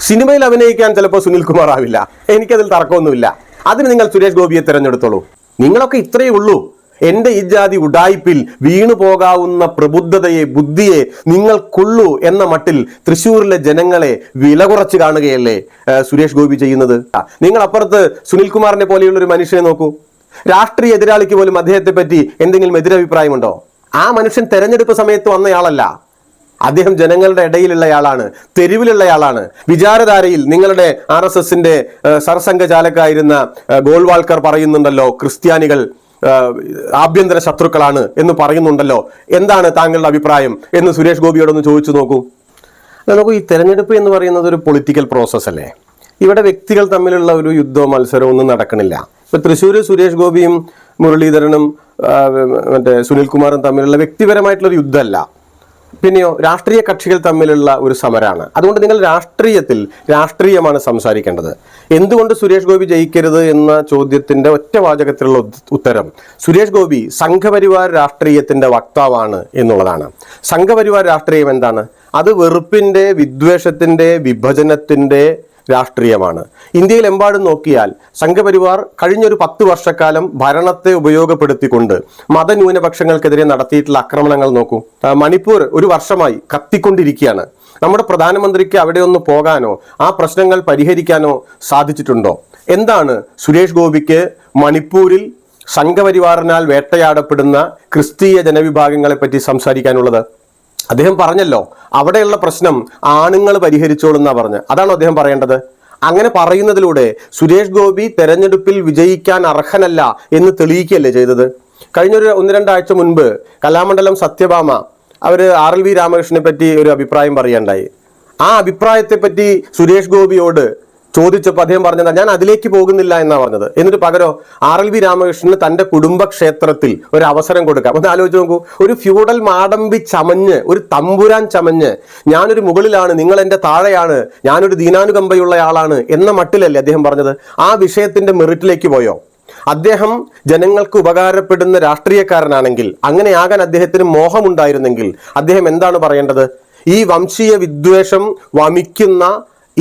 സിനിമയിൽ അഭിനയിക്കാൻ ചിലപ്പോൾ സുനിൽ കുമാർ ആവില്ല. എനിക്കതിൽ തർക്കമൊന്നുമില്ല. അതിന് നിങ്ങൾ സുരേഷ് ഗോപിയെ തിരഞ്ഞെടുത്തോളൂ. നിങ്ങളൊക്കെ ഇത്രയേ ഉള്ളൂ. എന്റെ ഈ ജാതി ഉഡായിപ്പിൽ വീണു പോകാവുന്ന പ്രബുദ്ധതയെ ബുദ്ധിയെ നിങ്ങൾക്കുള്ളൂ എന്ന മട്ടിൽ തൃശ്ശൂരിലെ ജനങ്ങളെ വില കുറച്ച് കാണുകയല്ലേ സുരേഷ് ഗോപി ചെയ്യുന്നത്? നിങ്ങൾ അപ്പുറത്ത് സുനിൽകുമാറിനെ പോലെയുള്ള ഒരു മനുഷ്യനെ നോക്കൂ. രാഷ്ട്രീയ എതിരാളിക്ക് പോലും അദ്ദേഹത്തെ പറ്റി എന്തെങ്കിലും എതിരഭിപ്രായമുണ്ടോ? ആ മനുഷ്യൻ തെരഞ്ഞെടുപ്പ് സമയത്ത് വന്നയാളല്ല. അദ്ദേഹം ജനങ്ങളുടെ ഇടയിലുള്ളയാളാണ് തെരുവിലുള്ളയാളാണ്. വിചാരധാരയിൽ നിങ്ങളുടെ ആർ എസ് എസിന്റെ സർസംഘചാലക്കായിരുന്ന ഗോൾവാൾക്കർ പറയുന്നുണ്ടല്ലോ ക്രിസ്ത്യാനികൾ ആഭ്യന്തര ശത്രുക്കളാണ് എന്ന് പറയുന്നുണ്ടല്ലോ. എന്താണ് താങ്കളുടെ അഭിപ്രായം? എന്ന് സുരേഷ് ഗോപിയോടൊന്ന് ചോദിച്ചു നോക്കൂ. നോക്കൂ ഈ തെരഞ്ഞെടുപ്പ് എന്ന് പറയുന്നത് ഒരു പൊളിറ്റിക്കൽ പ്രോസസ്സ് അല്ലേ? ഇവിടെ വ്യക്തികൾ തമ്മിലുള്ള ഒരു യുദ്ധമോ മത്സരമോ ഒന്നും നടക്കണില്ല. ഇപ്പൊ തൃശ്ശൂർ സുരേഷ് ഗോപിയും മുരളീധരനും മറ്റേ സുനിൽകുമാറും തമ്മിലുള്ള വ്യക്തിപരമായിട്ടുള്ള ഒരു യുദ്ധമല്ല. പിന്നെയോ രാഷ്ട്രീയ കക്ഷികൾ തമ്മിലുള്ള ഒരു സമരമാണ് അതുകൊണ്ട് നിങ്ങൾ രാഷ്ട്രീയത്തിൽ രാഷ്ട്രീയമാണ് സംസാരിക്കേണ്ടത്. എന്തുകൊണ്ട് സുരേഷ് ഗോപി ജയിക്കരുത് എന്ന ചോദ്യത്തിന്റെ ഒറ്റ വാചകത്തിലുള്ള ഉത്തരം സുരേഷ് ഗോപി സംഘപരിവാർ രാഷ്ട്രീയത്തിന്റെ വക്താവാണ് എന്നുള്ളതാണ്. സംഘപരിവാർ രാഷ്ട്രീയം എന്താണ്? അത് വെറുപ്പിന്റെ വിദ്വേഷത്തിന്റെ വിഭജനത്തിന്റെ രാഷ്ട്രീയമാണ്. ഇന്ത്യയിലെമ്പാടും നോക്കിയാൽ സംഘപരിവാർ കഴിഞ്ഞൊരു പത്ത് വർഷക്കാലം ഭരണത്തെ ഉപയോഗപ്പെടുത്തിക്കൊണ്ട് മതന്യൂനപക്ഷങ്ങൾക്കെതിരെ നടത്തിയിട്ടുള്ള ആക്രമണങ്ങൾ നോക്കൂ. മണിപ്പൂർ ഒരു വർഷമായി കത്തിക്കൊണ്ടിരിക്കുകയാണ്. നമ്മുടെ പ്രധാനമന്ത്രിക്ക് അവിടെ ഒന്ന് പോകാനോ ആ പ്രശ്നങ്ങൾ പരിഹരിക്കാനോ സാധിച്ചിട്ടുണ്ടോ? എന്താണ് സുരേഷ് ഗോപിക്ക് മണിപ്പൂരിൽ സംഘപരിവാറിനാൽ വേട്ടയാടപ്പെടുന്ന ക്രിസ്തീയ ജനവിഭാഗങ്ങളെപ്പറ്റി സംസാരിക്കാനുള്ളത്? അദ്ദേഹം പറഞ്ഞല്ലോ അവിടെയുള്ള പ്രശ്നം ആണുങ്ങൾ പരിഹരിച്ചോളുന്നാ പറഞ്ഞ് അതാണോ അദ്ദേഹം പറയേണ്ടത്? അങ്ങനെ പറയുന്നതിലൂടെ സുരേഷ് ഗോപി തെരഞ്ഞെടുപ്പിൽ വിജയിക്കാൻ അർഹനല്ല എന്ന് തെളിയിക്കുകയല്ലേ ചെയ്തത്? കഴിഞ്ഞൊരു ഒന്ന് രണ്ടാഴ്ച മുൻപ് കലാമണ്ഡലം സത്യഭാമ അവർ ആർ എൽ വി രാമകൃഷ്ണനെ പറ്റി ഒരു അഭിപ്രായം പറയുകയുണ്ടായി ആ അഭിപ്രായത്തെ പറ്റി സുരേഷ് ഗോപിയോട് ചോദിച്ചപ്പോൾ അദ്ദേഹം പറഞ്ഞത് ഞാൻ അതിലേക്ക് പോകുന്നില്ല എന്നാണ് പറഞ്ഞത്. എന്നിട്ട് പകരം ആർ എൽ വി രാമകൃഷ്ണന് തന്റെ കുടുംബക്ഷേത്രത്തിൽ ഒരു അവസരം കൊടുക്കാം. ഒന്ന് ആലോചിച്ച് നോക്കൂ ഒരു ഫ്യൂഡൽ മാടമ്പി ചമഞ്ഞ് ഒരു തമ്പുരാൻ ചമഞ്ഞ് ഞാനൊരു മുകളിലാണ് നിങ്ങൾ എന്റെ താഴെയാണ് ഞാനൊരു ദീനാനുകമ്പയുള്ള ആളാണ് എന്ന മട്ടിലല്ലേ അദ്ദേഹം പറഞ്ഞത്? ആ വിഷയത്തിന്റെ മെറിറ്റിലേക്ക് പോയോ? അദ്ദേഹം ജനങ്ങൾക്ക് ഉപകാരപ്പെടുന്ന രാഷ്ട്രീയക്കാരനാണെങ്കിൽ അങ്ങനെയാകാൻ അദ്ദേഹത്തിന് മോഹമുണ്ടായിരുന്നെങ്കിൽ അദ്ദേഹം എന്താണ് പറയേണ്ടത്? ഈ വംശീയ വിദ്വേഷം വമിക്കുന്ന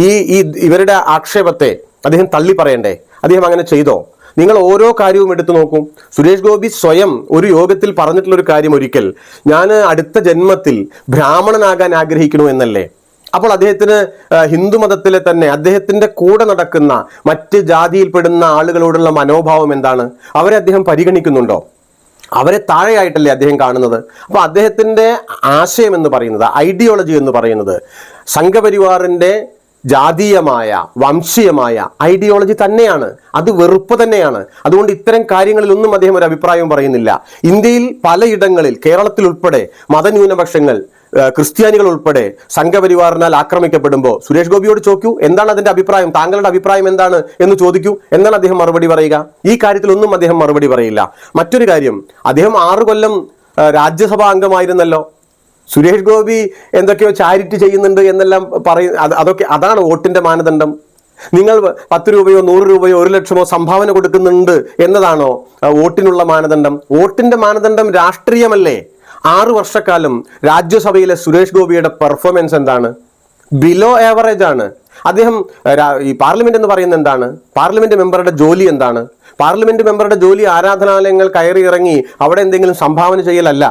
ഈ ഈ ഇവരുടെ ആക്ഷേപത്തെ അദ്ദേഹം തള്ളി പറയണ്ടേ? അദ്ദേഹം അങ്ങനെ ചെയ്തോ? നിങ്ങൾ ഓരോ കാര്യവും എടുത്തു നോക്കും. സുരേഷ് ഗോപി സ്വയം ഒരു യോഗത്തിൽ പറഞ്ഞിട്ടുള്ള ഒരു കാര്യം ഒരിക്കൽ ഞാൻ അടുത്ത ജന്മത്തിൽ ബ്രാഹ്മണനാകാൻ ആഗ്രഹിക്കണു എന്നല്ലേ? അപ്പോൾ അദ്ദേഹത്തിന് ഹിന്ദുമതത്തിലെ ഹിന്ദു മതത്തിലെ തന്നെ അദ്ദേഹത്തിന്റെ കൂടെ നടക്കുന്ന മറ്റ് ജാതിയിൽപ്പെടുന്ന ആളുകളോടുള്ള മനോഭാവം എന്താണ്? അവരെ അദ്ദേഹം പരിഗണിക്കുന്നുണ്ടോ? അവരെ താഴെയായിട്ടല്ലേ അദ്ദേഹം കാണുന്നത്? അപ്പോൾ അദ്ദേഹത്തിന്റെ ആശയം എന്ന് പറയുന്നത് ഐഡിയോളജി എന്ന് പറയുന്നത് സംഘപരിവാറിന്റെ ജാതീയമായ വംശീയമായ ഐഡിയോളജി തന്നെയാണ്. അത് വെറുപ്പ് തന്നെയാണ്. അതുകൊണ്ട് ഇത്തരം കാര്യങ്ങളിലൊന്നും അദ്ദേഹം ഒരു അഭിപ്രായവും പറയുന്നില്ല. ഇന്ത്യയിൽ പലയിടങ്ങളിൽ കേരളത്തിൽ ഉൾപ്പെടെ മതന്യൂനപക്ഷങ്ങൾ ക്രിസ്ത്യാനികൾ ഉൾപ്പെടെ സംഘപരിവാറിനാൽ ആക്രമിക്കപ്പെടുമ്പോൾ സുരേഷ് ഗോപിയോട് ചോദിക്കൂ എന്താണ് അതിന്റെ അഭിപ്രായം? താങ്കളുടെ അഭിപ്രായം എന്താണ് എന്ന് ചോദിക്കൂ. എന്താണ് അദ്ദേഹം മറുപടി പറയുക. ഈ കാര്യത്തിലൊന്നും അദ്ദേഹം മറുപടി പറയില്ല. മറ്റൊരു കാര്യം അദ്ദേഹം ആറു കൊല്ലം രാജ്യസഭാ അംഗമായിരുന്നല്ലോ. സുരേഷ് ഗോപി എന്തൊക്കെയോ ചാരിറ്റി ചെയ്യുന്നുണ്ട് എന്നെല്ലാം പറയും അതൊക്കെ അതാണ് വോട്ടിന്റെ മാനദണ്ഡം. നിങ്ങൾ പത്ത് രൂപയോ നൂറ് രൂപയോ ഒരു ലക്ഷമോ സംഭാവന കൊടുക്കുന്നുണ്ട് എന്നതാണോ വോട്ടിനുള്ള മാനദണ്ഡം. വോട്ടിന്റെ മാനദണ്ഡം രാഷ്ട്രീയമല്ലേ? ആറു വർഷക്കാലം രാജ്യസഭയിലെ സുരേഷ് ഗോപിയുടെ പെർഫോമൻസ് എന്താണ്? ബിലോ ആവറേജ് ആണ്. അദ്ദേഹം ഈ പാർലമെന്റ് എന്ന് പറയുന്നത് എന്താണ്? പാർലമെന്റ് മെമ്പറുടെ ജോലി എന്താണ്? പാർലമെന്റ് മെമ്പറുടെ ജോലി ആരാധനാലയങ്ങൾ കയറി ഇറങ്ങി അവിടെ എന്തെങ്കിലും സംഭാവന ചെയ്യലല്ല.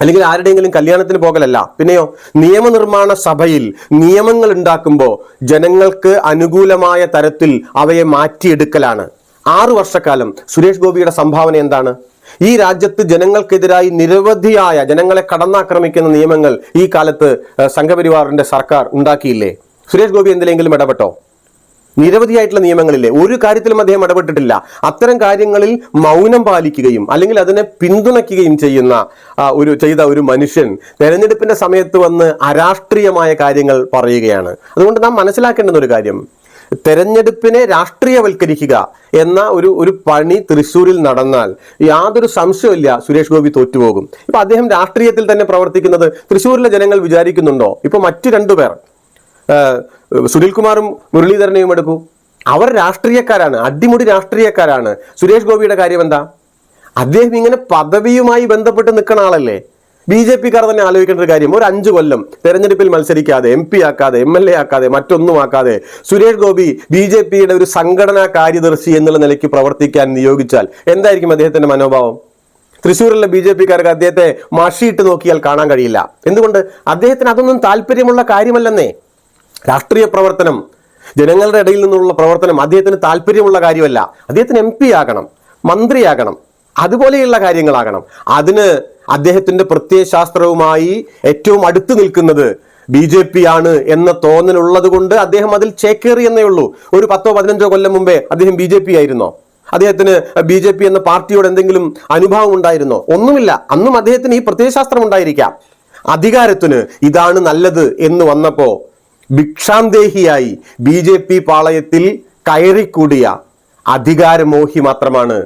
അല്ലെങ്കിൽ ആരുടെയെങ്കിലും കല്യാണത്തിന് പോകലല്ല. പിന്നെയോ നിയമനിർമ്മാണ സഭയിൽ നിയമങ്ങൾ ഉണ്ടാക്കുമ്പോൾ ജനങ്ങൾക്ക് അനുകൂലമായ തരത്തിൽ അവയെ മാറ്റിയെടുക്കലാണ്. ആറു വർഷക്കാലം സുരേഷ് ഗോപിയുടെ സംഭാവന എന്താണ്? ഈ രാജ്യത്ത് ജനങ്ങൾക്കെതിരായി നിരവധിയായ ജനങ്ങളെ കടന്നാക്രമിക്കുന്ന നിയമങ്ങൾ ഈ കാലത്ത് സംഘപരിവാറിന്റെ സർക്കാർ ഉണ്ടാക്കിയില്ലേ? സുരേഷ് ഗോപി എന്തിലെങ്കിലും ഇടപെട്ടോ? നിരവധിയായിട്ടുള്ള നിയമങ്ങളില്ലേ? ഒരു കാര്യത്തിലും അദ്ദേഹം ഇടപെട്ടിട്ടില്ല. അത്തരം കാര്യങ്ങളിൽ മൗനം പാലിക്കുകയും അല്ലെങ്കിൽ അതിനെ പിന്തുണയ്ക്കുകയും ചെയ്യുന്ന ഒരു ചെയ്ത ഒരു മനുഷ്യൻ തെരഞ്ഞെടുപ്പിന്റെ സമയത്ത് വന്ന് അരാഷ്ട്രീയമായ കാര്യങ്ങൾ പറയുകയാണ്. അതുകൊണ്ട് നാം മനസ്സിലാക്കേണ്ടുന്ന ഒരു കാര്യം. തെരഞ്ഞെടുപ്പിനെ രാഷ്ട്രീയവൽക്കരിക്കുക എന്ന ഒരു ഒരു പണി തൃശ്ശൂരിൽ നടന്നാൽ യാതൊരു സംശയമില്ല സുരേഷ് ഗോപി തോറ്റുപോകും. ഇപ്പൊ അദ്ദേഹം രാഷ്ട്രീയത്തിൽ തന്നെ പ്രവർത്തിക്കുന്നത് തൃശ്ശൂരിലെ ജനങ്ങൾ വിചാരിക്കുന്നുണ്ടോ? ഇപ്പൊ മറ്റു രണ്ടുപേർ. സുനിൽകുമാറും മുരളീധരനെയും എടുക്കൂ. അവർ രാഷ്ട്രീയക്കാരാണ് അടിമുടി രാഷ്ട്രീയക്കാരാണ്. സുരേഷ് ഗോപിയുടെ കാര്യം എന്താ? അദ്ദേഹം ഇങ്ങനെ പദവിയുമായി ബന്ധപ്പെട്ട് നിൽക്കുന്ന ആളല്ലേ? ബി ജെ പിക്കാർ തന്നെ ആലോചിക്കേണ്ട ഒരു കാര്യം ഒരു അഞ്ചു കൊല്ലം തെരഞ്ഞെടുപ്പിൽ മത്സരിക്കാതെ എം പി ആക്കാതെ എം എൽ എ ആക്കാതെ മറ്റൊന്നും ആക്കാതെ സുരേഷ് ഗോപി ബി ജെ പിയുടെ ഒരു സംഘടനാ കാര്യദർശി എന്നുള്ള നിലയ്ക്ക് പ്രവർത്തിക്കാൻ നിയോഗിച്ചാൽ എന്തായിരിക്കും അദ്ദേഹത്തിന്റെ മനോഭാവം? തൃശ്ശൂരിലെ ബി ജെ പിക്കാർക്ക് അദ്ദേഹത്തെ മഷിയിട്ട് നോക്കിയാൽ കാണാൻ കഴിയില്ല. എന്തുകൊണ്ട്? അദ്ദേഹത്തിന് അതൊന്നും താല്പര്യമുള്ള കാര്യമല്ലെന്നേ. രാഷ്ട്രീയ പ്രവർത്തനം ജനങ്ങളുടെ ഇടയിൽ നിന്നുള്ള പ്രവർത്തനം അദ്ദേഹത്തിന് താല്പര്യമുള്ള കാര്യമല്ല. അദ്ദേഹത്തിന് എം പി ആകണം മന്ത്രിയാകണം അതുപോലെയുള്ള കാര്യങ്ങളാകണം. അതിന് അദ്ദേഹത്തിന്റെ പ്രത്യയശാസ്ത്രവുമായി ഏറ്റവും അടുത്ത് നിൽക്കുന്നത് ബി ജെ പി ആണ് എന്ന തോന്നലുള്ളത് കൊണ്ട് അദ്ദേഹം അതിൽ ചേക്കേറി എന്നേ ഉള്ളൂ. ഒരു പത്തോ പതിനഞ്ചോ കൊല്ലം മുമ്പേ അദ്ദേഹം ബി ജെ പി ആയിരുന്നോ? അദ്ദേഹത്തിന് ബി ജെ പി എന്ന പാർട്ടിയോട് എന്തെങ്കിലും അനുഭവം ഉണ്ടായിരുന്നോ? ഒന്നുമില്ല. അന്നും അദ്ദേഹത്തിന് ഈ പ്രത്യയശാസ്ത്രം ഉണ്ടായിരിക്കാം. അധികാരത്തിന് ഇതാണ് നല്ലത് എന്ന് വന്നപ്പോ ഭിക്ഷാന്തേഹിയായി ബി ജെ പി പാളയത്തിൽ കയറിക്കൂടിയ അധികാരമോഹി മാത്രമാണ്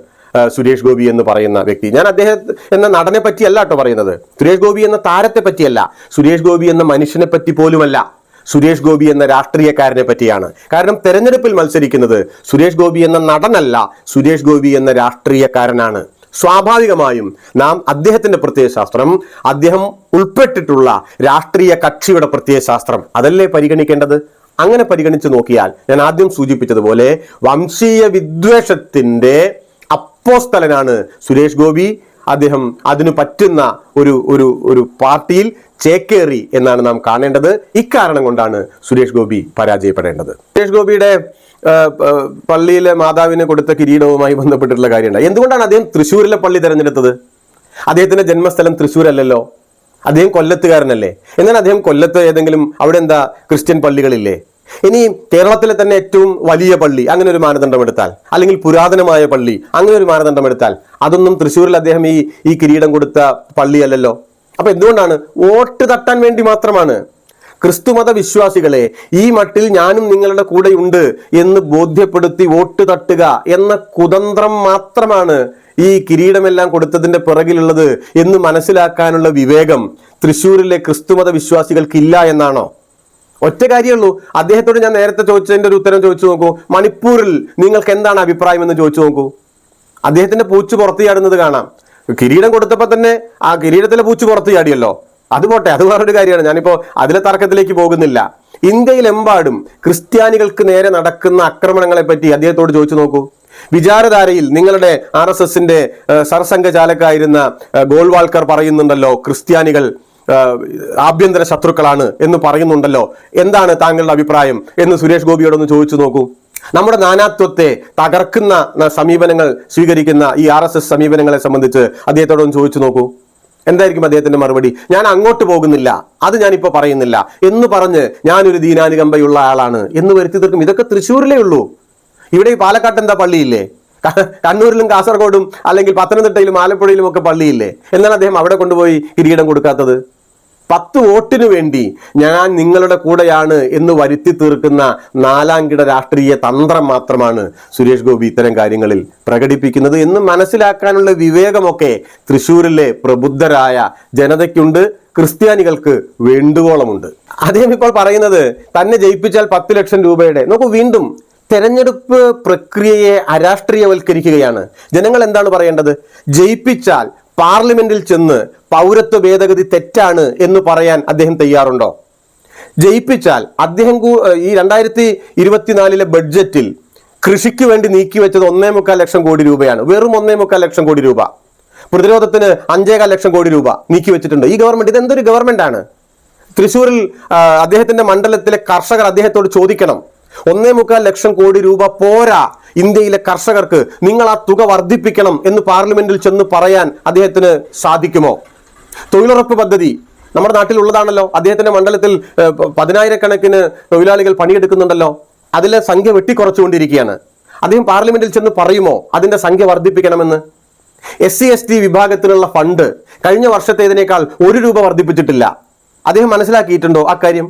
സുരേഷ് ഗോപി എന്ന് പറയുന്ന വ്യക്തി. ഞാൻ അദ്ദേഹം എന്ന നടനെ പറ്റിയല്ല കേട്ടോ പറയുന്നത്. സുരേഷ് ഗോപി എന്ന താരത്തെ പറ്റിയല്ല. സുരേഷ് ഗോപി എന്ന മനുഷ്യനെ പറ്റി പോലുമല്ല. സുരേഷ് ഗോപി എന്ന രാഷ്ട്രീയക്കാരനെ പറ്റിയാണ്. കാരണം തെരഞ്ഞെടുപ്പിൽ മത്സരിക്കുന്നത് സുരേഷ് ഗോപി എന്ന നടനല്ല സുരേഷ് ഗോപി എന്ന രാഷ്ട്രീയക്കാരനാണ്. സ്വാഭാവികമായും നാം അദ്ദേഹത്തിന്റെ പ്രത്യയശാസ്ത്രം അദ്ദേഹം ഉൾപ്പെട്ടിട്ടുള്ള രാഷ്ട്രീയ കക്ഷിയുടെ പ്രത്യയശാസ്ത്രം അതല്ലേ പരിഗണിക്കേണ്ടത്? അങ്ങനെ പരിഗണിച്ച് നോക്കിയാൽ ഞാൻ ആദ്യം സൂചിപ്പിച്ചതുപോലെ വംശീയ വിദ്വേഷത്തിന്റെ അപ്പോസ്തലനാണ് സുരേഷ് ഗോപി. അദ്ദേഹം അതിനു പറ്റുന്ന ഒരു ഒരു ഒരു പാർട്ടിയിൽ ചേക്കേറി എന്നാണ് നാം കാണേണ്ടത്. ഇക്കാരണം കൊണ്ടാണ് സുരേഷ് ഗോപി പരാജയപ്പെടേണ്ടത്. സുരേഷ് ഗോപിയുടെ പള്ളിയിലെ മാതാവിന് കൊടുത്ത കിരീടവുമായി ബന്ധപ്പെട്ടിട്ടുള്ള കാര്യമുണ്ട്. എന്തുകൊണ്ടാണ് അദ്ദേഹം തൃശ്ശൂരിലെ പള്ളി തിരഞ്ഞെടുത്തത്? അദ്ദേഹത്തിന്റെ ജന്മസ്ഥലം തൃശ്ശൂരല്ലല്ലോ. അദ്ദേഹം കൊല്ലത്തുകാരനല്ലേ. എന്നാൽ അദ്ദേഹം കൊല്ലത്ത് ഏതെങ്കിലും അവിടെ എന്താ ക്രിസ്ത്യൻ പള്ളികളില്ലേ? ഇനി കേരളത്തിലെ തന്നെ ഏറ്റവും വലിയ പള്ളി അങ്ങനെ ഒരു മാനദണ്ഡം എടുത്താൽ അല്ലെങ്കിൽ പുരാതനമായ പള്ളി അങ്ങനെ ഒരു മാനദണ്ഡം എടുത്താൽ അതൊന്നും തൃശ്ശൂരിൽ അദ്ദേഹം ഈ ഈ കിരീടം കൊടുത്ത പള്ളിയല്ലല്ലോ. അപ്പൊ എന്തുകൊണ്ടാണ് വോട്ട് തട്ടാൻ വേണ്ടി മാത്രമാണ് ക്രിസ്തുമത വിശ്വാസികളെ ഈ മട്ടിൽ ഞാനും നിങ്ങളുടെ കൂടെയുണ്ട് എന്ന് ബോധ്യപ്പെടുത്തി വോട്ട് തട്ടുക എന്ന കുതന്ത്രം മാത്രമാണ് ഈ കിരീടമെല്ലാം കൊടുത്തതിന്റെ പിറകിലുള്ളത് എന്ന് മനസ്സിലാക്കാനുള്ള വിവേകം തൃശ്ശൂരിലെ ക്രിസ്തുമത വിശ്വാസികൾക്കില്ല എന്നാണോ? ഒറ്റ കാര്യമുള്ളൂ അദ്ദേഹത്തോട് ഞാൻ നേരത്തെ ചോദിച്ചതിന്റെ ഒരു ഉത്തരം ചോദിച്ചു നോക്കൂ. മണിപ്പൂരിൽ നിങ്ങൾക്ക് എന്താണ് അഭിപ്രായം എന്ന് ചോദിച്ചു നോക്കൂ. അദ്ദേഹത്തിന്റെ പൂച്ച് പുറത്തു ചാടുന്നത് കാണാം. കിരീടം കൊടുത്തപ്പോൾ തന്നെ ആ കിരീടത്തിലെ പൂച്ച് പുറത്തു ചാടിയല്ലോ. അത് പോട്ടെ അത് വേറൊരു കാര്യമാണ്. ഞാനിപ്പോ അതിലെ തർക്കത്തിലേക്ക് പോകുന്നില്ല. ഇന്ത്യയിലെമ്പാടും ക്രിസ്ത്യാനികൾക്ക് നേരെ നടക്കുന്ന ആക്രമണങ്ങളെ പറ്റി അദ്ദേഹത്തോട് ചോദിച്ചു നോക്കൂ. വിചാരധാരയിൽ നിങ്ങളുടെ ആർ എസ് എസിന്റെ സർസംഘചാലക്കായിരുന്ന ഗോൾവാൾക്കർ പറയുന്നുണ്ടല്ലോ ക്രിസ്ത്യാനികൾ ആഭ്യന്തര ശത്രുക്കളാണ് എന്ന് പറയുന്നുണ്ടല്ലോ. എന്താണ് താങ്കളുടെ അഭിപ്രായം എന്ന് സുരേഷ് ഗോപിയോടൊന്ന് ചോദിച്ചു നോക്കൂ. നമ്മുടെ നാനാത്വത്തെ തകർക്കുന്ന സമീപനങ്ങൾ സ്വീകരിക്കുന്ന ഈ ആർ സമീപനങ്ങളെ സംബന്ധിച്ച് അദ്ദേഹത്തോടൊന്ന് ചോദിച്ചു നോക്കൂ. എന്തായിരിക്കും അദ്ദേഹത്തിന്റെ മറുപടി? ഞാൻ അങ്ങോട്ട് പോകുന്നില്ല. അത് ഞാനിപ്പോ പറയുന്നില്ല. എന്ന് പറഞ്ഞ് ഞാനൊരു ദീനാനുകമ്പയുള്ള ആളാണ് എന്ന് വരുത്തി തീർക്കും. ഇതൊക്കെ തൃശ്ശൂരിലേ ഉള്ളൂ. ഇവിടെ ഈ പാലക്കാട്ട് എന്താ പള്ളിയില്ലേ? കണ്ണൂരിലും കാസർഗോഡും അല്ലെങ്കിൽ പത്തനംതിട്ടയിലും ആലപ്പുഴയിലും ഒക്കെ പള്ളിയില്ലേ? എന്നാണ് അദ്ദേഹം അവിടെ കൊണ്ടുപോയി കിരീടം കൊടുക്കാത്തത്. പത്ത് വോട്ടിനു വേണ്ടി ഞാൻ നിങ്ങളുടെ കൂടെയാണ് എന്ന് വരുത്തി തീർക്കുന്ന നാലാംകിട രാഷ്ട്രീയ തന്ത്രം മാത്രമാണ് സുരേഷ് ഗോപി ഇത്തരം കാര്യങ്ങളിൽ പ്രകടിപ്പിക്കുന്നത് എന്ന് മനസ്സിലാക്കാനുള്ള വിവേകമൊക്കെ തൃശ്ശൂരിലെ പ്രബുദ്ധരായ ജനതയ്ക്കുണ്ട് ക്രിസ്ത്യാനികൾക്ക് വേണ്ടുവോളമുണ്ട്. അദ്ദേഹം ഇപ്പോൾ പറയുന്നത് തന്നെ ജയിപ്പിച്ചാൽ പത്ത് ലക്ഷം രൂപയുടെ നോക്കൂ വീണ്ടും തെരഞ്ഞെടുപ്പ് പ്രക്രിയയെ അരാഷ്ട്രീയവൽക്കരിക്കുകയാണ്. ജനങ്ങൾ എന്താണ് പറയേണ്ടത്? ജയിപ്പിച്ചാൽ പാർലമെന്റിൽ ചെന്ന് പൗരത്വ ഭേദഗതി തെറ്റാണ് എന്ന് പറയാൻ അദ്ദേഹം തയ്യാറുണ്ടോ? ജയിപ്പിച്ചാൽ അദ്ദേഹം ഈ രണ്ടായിരത്തി ഇരുപത്തിനാലിലെ ബഡ്ജറ്റിൽ കൃഷിക്ക് വേണ്ടി നീക്കി വെച്ചത് ഒന്നേ മുക്കാൽ ലക്ഷം കോടി രൂപയാണ്. വെറും ഒന്നേ മുക്കാൽ ലക്ഷം കോടി രൂപ. പ്രതിരോധത്തിന് അഞ്ചേകാൽ ലക്ഷം കോടി രൂപ നീക്കി വെച്ചിട്ടുണ്ട്. ഈ ഗവൺമെന്റ് ഇതെന്തൊരു ഗവൺമെന്റ് ആണ് തൃശ്ശൂരിൽ അദ്ദേഹത്തിന്റെ മണ്ഡലത്തിലെ കർഷകർ അദ്ദേഹത്തോട് ചോദിക്കണം. ഒന്നേ മുക്കാൽ ലക്ഷം കോടി രൂപ പോരാ. ഇന്ത്യയിലെ കർഷകർക്ക് നിങ്ങൾ ആ തുക വർദ്ധിപ്പിക്കണം എന്ന് പാർലമെന്റിൽ ചെന്ന് പറയാൻ അദ്ദേഹത്തിന് സാധിക്കുമോ? തൊഴിലുറപ്പ് പദ്ധതി നമ്മുടെ നാട്ടിലുള്ളതാണല്ലോ. അദ്ദേഹത്തിന്റെ മണ്ഡലത്തിൽ പതിനായിരക്കണക്കിന് തൊഴിലാളികൾ പണിയെടുക്കുന്നുണ്ടല്ലോ. അതിലെ സംഖ്യ വെട്ടിക്കുറച്ചുകൊണ്ടിരിക്കുകയാണ്. അദ്ദേഹം പാർലമെന്റിൽ ചെന്ന് പറയുമോ അതിന്റെ സംഖ്യ വർദ്ധിപ്പിക്കണമെന്ന്? എസ് സി എസ് ടി വിഭാഗത്തിനുള്ള ഫണ്ട് കഴിഞ്ഞ വർഷത്തേതിനേക്കാൾ ഒരു രൂപ വർദ്ധിപ്പിച്ചിട്ടില്ല. അദ്ദേഹം മനസ്സിലാക്കിയിട്ടുണ്ടോ അക്കാര്യം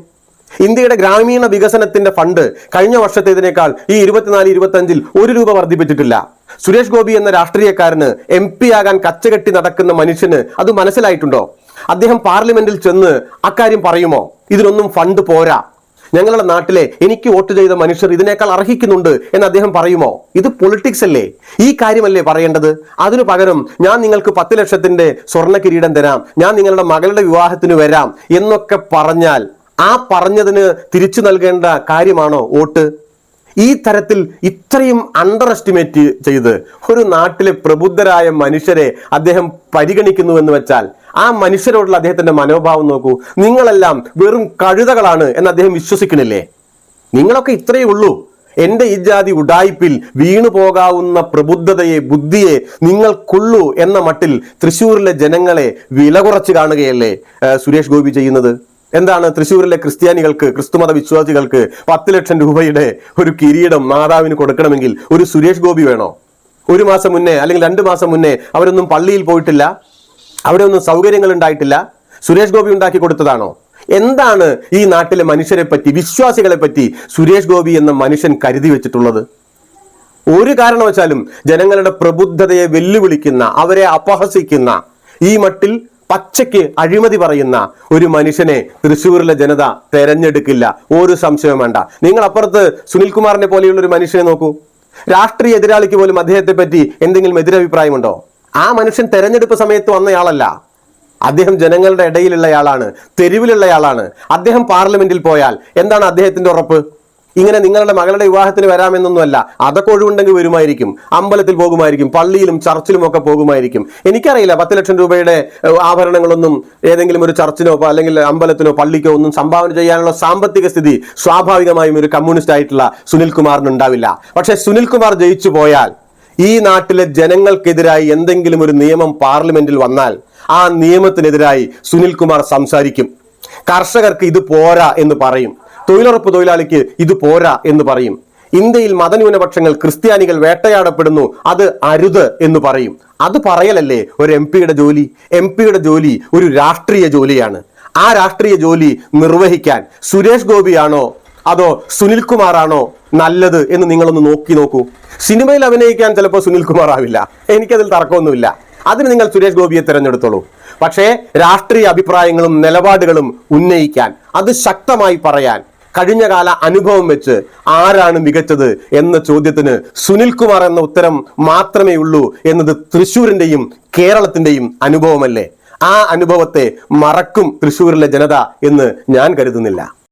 ഇന്ത്യയുടെ ഗ്രാമീണ വികസനത്തിന്റെ ഫണ്ട് കഴിഞ്ഞ വർഷത്തേതിനേക്കാൾ ഈ ഇരുപത്തിനാല് ഇരുപത്തി അഞ്ചിൽ ഒരു രൂപ വർദ്ധിപ്പിച്ചിട്ടില്ല. സുരേഷ് ഗോപി എന്ന രാഷ്ട്രീയക്കാരന് എം പി ആകാൻ കച്ചകെട്ടി നടക്കുന്ന മനുഷ്യന് അത് മനസ്സിലായിട്ടുണ്ടോ? അദ്ദേഹം പാർലമെന്റിൽ ചെന്ന് അക്കാര്യം പറയുമോ? ഇതിനൊന്നും ഫണ്ട് പോരാ. ഞങ്ങളുടെ നാട്ടിലെ എനിക്ക് വോട്ട് ചെയ്ത മനുഷ്യർ ഇതിനേക്കാൾ അർഹിക്കുന്നുണ്ട് എന്ന് അദ്ദേഹം പറയുമോ? ഇത് പൊളിറ്റിക്സ് അല്ലേ? ഈ കാര്യമല്ലേ പറയേണ്ടത്? അതിനു പകരം ഞാൻ നിങ്ങൾക്ക് പത്ത് ലക്ഷത്തിന്റെ സ്വർണ കിരീടം തരാം. ഞാൻ നിങ്ങളുടെ മകളുടെ വിവാഹത്തിന് വരാം എന്നൊക്കെ പറഞ്ഞാൽ ആ പറഞ്ഞതിന് തിരിച്ചു നൽകേണ്ട കാര്യമാണോ വോട്ട്? ഈ തരത്തിൽ ഇത്രയും അണ്ടർ എസ്റ്റിമേറ്റ് ചെയ്ത് ഒരു നാട്ടിലെ പ്രബുദ്ധരായ മനുഷ്യരെ അദ്ദേഹം പരിഗണിക്കുന്നു എന്ന് വെച്ചാൽ ആ മനുഷ്യരോടുള്ള അദ്ദേഹത്തിന്റെ മനോഭാവം നോക്കൂ. നിങ്ങളെല്ലാം വെറും കഴുതകളാണ് എന്ന് അദ്ദേഹം വിശ്വസിക്കണില്ലേ നിങ്ങളൊക്കെ ഇത്രയേ ഉള്ളൂ. എന്റെ ഈ ജാതി ഉടായ്പിൽ വീണു പോകാവുന്ന പ്രബുദ്ധതയെ ബുദ്ധിയെ നിങ്ങൾക്കുള്ളൂ എന്ന മട്ടിൽ തൃശ്ശൂരിലെ ജനങ്ങളെ വില കുറച്ച് കാണുകയല്ലേ സുരേഷ് ഗോപി ചെയ്യുന്നത്? എന്താണ് തൃശ്ശൂരിലെ ക്രിസ്ത്യാനികൾക്ക് ക്രിസ്തുമത വിശ്വാസികൾക്ക് പത്ത് ലക്ഷം രൂപയുടെ ഒരു കിരീടം മാതാവിന് കൊടുക്കണമെങ്കിൽ ഒരു സുരേഷ് ഗോപി വേണോ? ഒരു മാസം മുന്നേ അല്ലെങ്കിൽ രണ്ട് മാസം മുന്നേ അവരൊന്നും പള്ളിയിൽ പോയിട്ടില്ല? അവിടെ ഒന്നും സൗകര്യങ്ങൾ ഉണ്ടായിട്ടില്ല? സുരേഷ് ഗോപി ഉണ്ടാക്കി കൊടുത്തതാണോ? എന്താണ് ഈ നാട്ടിലെ മനുഷ്യരെ പറ്റി വിശ്വാസികളെ പറ്റി സുരേഷ് ഗോപി എന്ന മനുഷ്യൻ കരുതി വെച്ചിട്ടുള്ളത്? ഒരു കാരണവശാലും ജനങ്ങളുടെ പ്രബുദ്ധതയെ വെല്ലുവിളിക്കുന്ന അവരെ അപഹസിക്കുന്ന ഈ മട്ടിൽ പച്ചയ്ക്ക് അഴിമതി പറയുന്ന ഒരു മനുഷ്യനെ തൃശ്ശൂരിലെ ജനത തെരഞ്ഞെടുക്കില്ല. ഒരു സംശയം വേണ്ട. നിങ്ങൾ അപ്പുറത്ത് സുനിൽകുമാറിനെ പോലെയുള്ള ഒരു മനുഷ്യനെ നോക്കൂ. രാഷ്ട്രീയ എതിരാളിക്ക് പോലും അദ്ദേഹത്തെ പറ്റി എന്തെങ്കിലും എതിരഭിപ്രായമുണ്ടോ? ആ മനുഷ്യൻ തെരഞ്ഞെടുപ്പ് സമയത്ത് വന്നയാളല്ല. അദ്ദേഹം ജനങ്ങളുടെ ഇടയിലുള്ളയാളാണ് തെരുവിലുള്ളയാളാണ്. അദ്ദേഹം പാർലമെന്റിൽ പോയാൽ എന്താണ് അദ്ദേഹത്തിന്റെ ഉറപ്പ്? ഇങ്ങനെ നിങ്ങളുടെ മകളുടെ വിവാഹത്തിന് വരാമെന്നൊന്നുമല്ല. അതൊക്കെ ഒഴിവുണ്ടെങ്കിൽ വരുമായിരിക്കും. അമ്പലത്തിൽ പോകുമായിരിക്കും. പള്ളിയിലും ചർച്ചിലും ഒക്കെ പോകുമായിരിക്കും. എനിക്കറിയില്ല പത്ത് ലക്ഷം രൂപയുടെ ആഭരണങ്ങളൊന്നും ഏതെങ്കിലും ഒരു ചർച്ചിനോ അല്ലെങ്കിൽ അമ്പലത്തിനോ പള്ളിക്കോ ഒന്നും സംഭാവന ചെയ്യാനുള്ള സാമ്പത്തിക സ്ഥിതി സ്വാഭാവികമായും ഒരു കമ്മ്യൂണിസ്റ്റ് ആയിട്ടുള്ള സുനിൽകുമാറിന് ഉണ്ടാവില്ല. പക്ഷെ സുനിൽകുമാർ ജയിച്ചു പോയാൽ ഈ നാട്ടിലെ ജനങ്ങൾക്കെതിരായി എന്തെങ്കിലും ഒരു നിയമം പാർലമെന്റിൽ വന്നാൽ ആ നിയമത്തിനെതിരായി സുനിൽകുമാർ സംസാരിക്കും. കർഷകർക്ക് ഇത് പോരാ എന്ന് പറയും. തൊഴിലുറപ്പ് തൊഴിലാളിക്ക് ഇത് പോരാ എന്ന് പറയും. ഇന്ത്യയിൽ മതന്യൂനപക്ഷങ്ങൾ ക്രിസ്ത്യാനികൾ വേട്ടയാടപ്പെടുന്നു അത് അരുത് എന്ന് പറയും. അത് പറയലല്ലേ ഒരു എം പിയുടെ ജോലി? എം പിയുടെ ജോലി ഒരു രാഷ്ട്രീയ ജോലിയാണ്. ആ രാഷ്ട്രീയ ജോലി നിർവഹിക്കാൻ സുരേഷ് ഗോപിയാണോ അതോ സുനിൽ കുമാറാണോ നല്ലത് എന്ന് നിങ്ങളൊന്ന് നോക്കി നോക്കൂ. സിനിമയിൽ അഭിനയിക്കാൻ ചിലപ്പോൾ സുനിൽകുമാർ ആവില്ല. എനിക്കതിൽ തർക്കമൊന്നുമില്ല. അതിന് നിങ്ങൾ സുരേഷ് ഗോപിയെ തിരഞ്ഞെടുത്തോളൂ. പക്ഷേ രാഷ്ട്രീയ അഭിപ്രായങ്ങളും നിലപാടുകളും ഉന്നയിക്കാൻ അത് ശക്തമായി പറയാൻ കഴിഞ്ഞകാല അനുഭവം വെച്ച് ആരാണ് മികച്ചത് എന്ന ചോദ്യത്തിന് സുനിൽ കുമാർ എന്ന ഉത്തരം മാത്രമേ ഉള്ളൂ എന്നത് തൃശ്ശൂരിന്റെയും കേരളത്തിന്റെയും അനുഭവമല്ലേ? ആ അനുഭവത്തെ മറക്കും തൃശ്ശൂരിലെ ജനത എന്ന് ഞാൻ കരുതുന്നില്ല.